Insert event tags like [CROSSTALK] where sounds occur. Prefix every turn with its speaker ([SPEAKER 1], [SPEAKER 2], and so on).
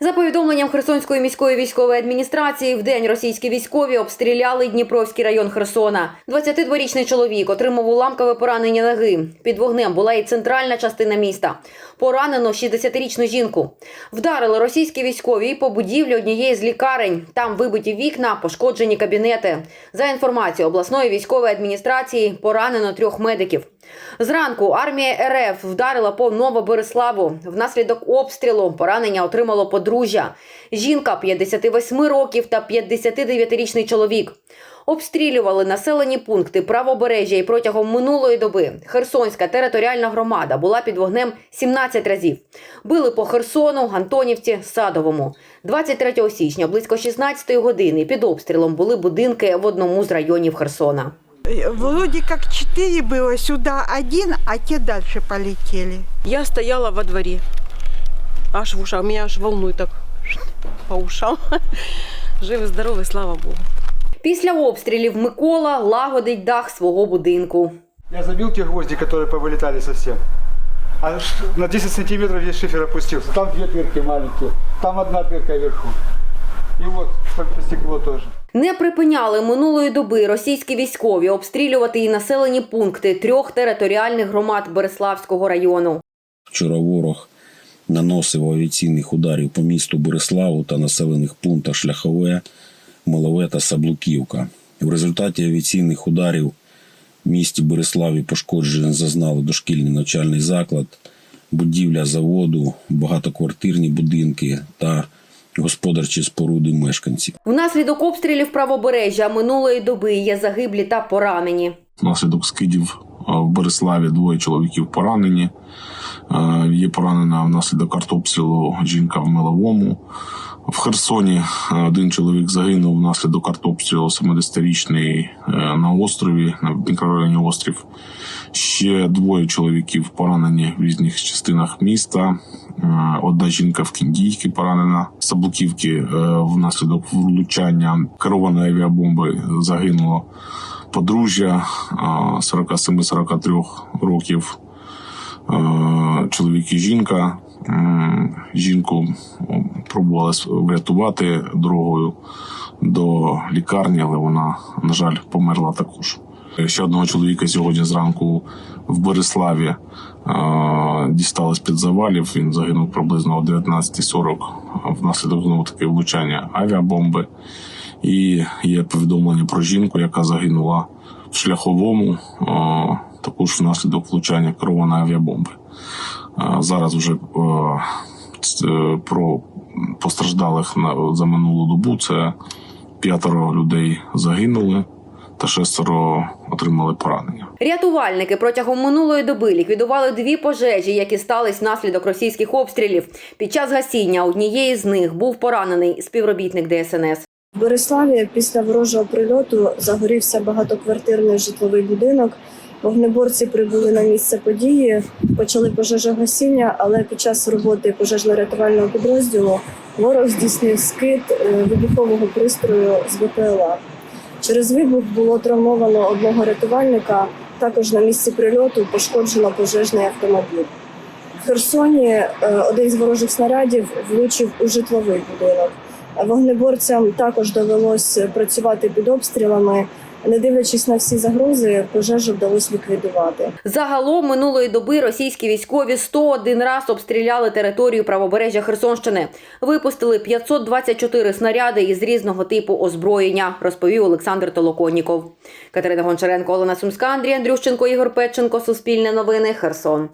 [SPEAKER 1] За повідомленням Херсонської міської військової адміністрації, в день російські військові обстріляли Дніпровський район Херсона. 22-річний чоловік отримав уламкове поранення ноги. Під вогнем була і центральна частина міста. Поранено 60-річну жінку. Вдарили російські військові по будівлі однієї з лікарень. Там вибиті вікна, пошкоджені кабінети. За інформацією обласної військової адміністрації, поранено трьох медиків. Зранку армія РФ вдарила по Новобереславу. Внаслідок обстрілу поранення отримало подружжя. Жінка 58 років та 59-річний чоловік. Обстрілювали населені пункти правобережжя і протягом минулої доби Херсонська територіальна громада була під вогнем 17 разів. Били по Херсону, Антонівці, Садовому. 23 січня близько 16 години під обстрілом були будинки в одному з районів Херсона.
[SPEAKER 2] Э, Вроде как четыре было, сюда один, а те дальше полетели.
[SPEAKER 3] Я стояла во дворе. Аж в ушах. Меня аж волнует так по ушам. [LAUGHS] Живы, здоровы, слава Богу.
[SPEAKER 1] Після обстрілів Микола лагодить дах свого будинку.
[SPEAKER 4] Я забил те гвозди, которые повылетали совсем. А ш- на 10 сантиметров весь шифер опустился. Там две дырки маленькие, там одна дырка вверху. Вот только стекло тоже.
[SPEAKER 1] Не припиняли минулої доби російські військові обстрілювати і населені пункти трьох територіальних громад Береславського району.
[SPEAKER 5] Вчора ворог наносив авіаційних ударів по місту Бориславу та населених пунктах Шляхове, Малове та Саблуківка. В результаті авіаційних ударів в місті Бориславі пошкоджень зазнали дошкільний навчальний заклад, будівля заводу, багатоквартирні будинки та господарчі споруди мешканців.
[SPEAKER 1] Внаслідок обстрілів правобережжя минулої доби є загиблі та поранені.
[SPEAKER 6] Внаслідок скидів в Береславі двоє чоловіків поранені. Е, Є поранена внаслідок артобстрілу жінка в Миловому. В Херсоні е, один чоловік загинув внаслідок артобстрілу 70-річний е, на острові, на мікрорайоні Острів. Ще двоє чоловіків поранені в різних частинах міста. Одна жінка в Кіндійці поранена з Саблуківки внаслідок влучання керованої авіабомби загинуло подружжя 47-43 років. Е, Чоловік і жінка. Жінку пробували врятувати дорогою до лікарні, але вона, на жаль, померла також. Ще одного чоловіка сьогодні зранку в Бориславі е, дістали з-під завалів. Він загинув приблизно о 19.40 внаслідок знову таки влучання авіабомби. І є повідомлення про жінку, яка загинула в шляховому, е, також внаслідок влучання керованої авіабомби. Зараз вже е, е, про постраждалих на- за минулу добу це п'ятеро людей загинули та шестеро отримали поранення.
[SPEAKER 1] Рятувальники протягом минулої доби ліквідували дві пожежі, які стались внаслідок російських обстрілів. Під час гасіння однієї з них був поранений співробітник ДСНС.
[SPEAKER 7] В Бориславі після ворожого прильоту загорівся багатоквартирний житловий будинок. Вогнеборці прибули на місце події, почали пожежогасіння, але під час роботи пожежно-рятувального підрозділу ворог здійснив скид е, вибухового пристрою з БПЛА. Через вибух було травмовано одного рятувальника. Також на місці прильоту пошкоджено пожежний автомобіль. В Херсоні е, один з ворожих снарядів влучив у житловий будинок. Вогнеборцям також довелось працювати під обстрілами. Не дивлячись на всі загрози, пожежу вдалося ліквідувати.
[SPEAKER 1] Загалом минулої доби російські військові 101 раз обстріляли територію правобережжя Херсонщини. Випустили 524 снаряди із різного типу озброєння, розповів Олександр Толоконніков. Катерина Гончаренко, Олена Сумська, Андрій Андрющенко, Ігор Петченко. Суспільне новини. Херсон.